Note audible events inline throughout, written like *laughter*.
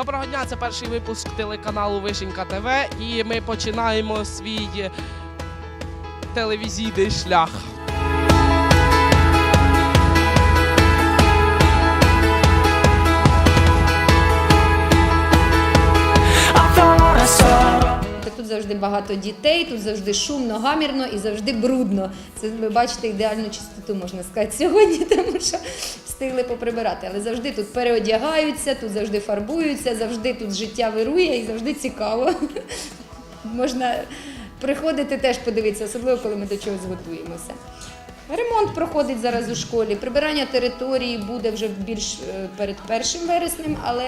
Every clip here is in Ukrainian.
Доброго дня, це перший випуск телеканалу Вишенька ТВ, і ми починаємо свій телевізійний шлях. Тут завжди багато дітей, тут завжди шумно, гамірно і завжди брудно. Це ви бачите ідеальну чистоту, можна сказати, сьогодні, *laughs* тому що встигли поприбирати. Але завжди тут переодягаються, тут завжди фарбуються, завжди тут життя вирує і завжди цікаво. *laughs* Можна приходити теж подивитися, особливо коли ми до чогось готуємося. Ремонт проходить зараз у школі. Прибирання території буде вже більш е, перед першим вереснем, але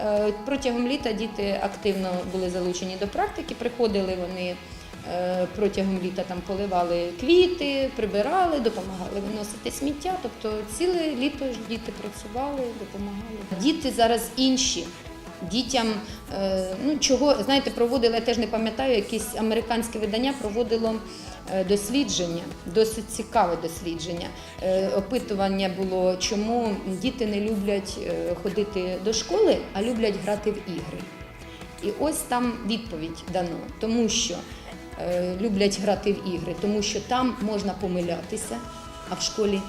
е, протягом літа діти активно були залучені до практики. Приходили вони протягом літа там поливали квіти, прибирали, допомагали виносити сміття. Тобто ціле літо ж діти працювали, допомагали. Діти зараз інші. Дітям, е, ну чого знаєте, проводили, я теж не пам'ятаю, якесь американське видання проводило е, дослідження, досить цікаве дослідження. Е, Опитування було, чому діти не люблять е, ходити до школи, а люблять грати в ігри. І ось там відповідь дано, тому що е, люблять грати в ігри, тому що там можна помилятися, а в школі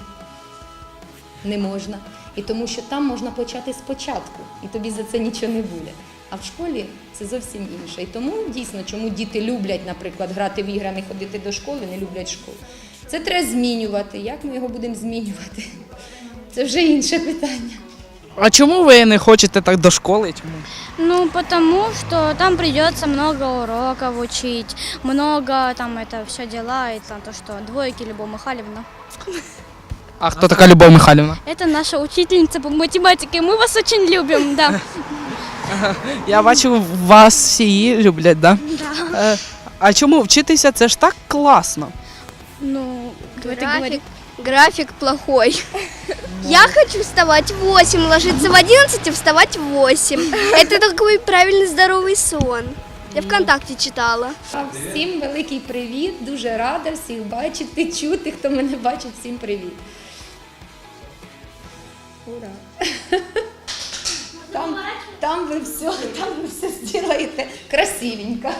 не можна. І тому що там можна почати спочатку, і тобі за це нічого не буде. А в школі це зовсім інше. І тому дійсно, чому діти люблять, наприклад, грати в ігри, не ходити до школи, не люблять школу. Це треба змінювати. Як ми його будемо змінювати? Це вже інше питання. А чому ви не хочете так до школи? Чому? Ну, потому что там придется много уроков учить, много там это все дела, и там то, что двойки Любовь Михайловна. А хто така Любов Михайлівна? Это наша учительница по математике, мы вас очень любим, да. *laughs* Я бачу, вас всі її люблять, да? Да. Е, а чому вчитися? Це ж так класно. Ну, это говорит. График, график плохой. Я хочу вставать в 8, ложиться в 11 и вставать в 8. Это такой правильный здоровый сон. Я ВКонтакте читала. Всім великий привіт, дуже рада всіх бачити, чути. Хто мене бачить, всім привіт. Ура! Там, там ви все, там ви все зробите красивенько.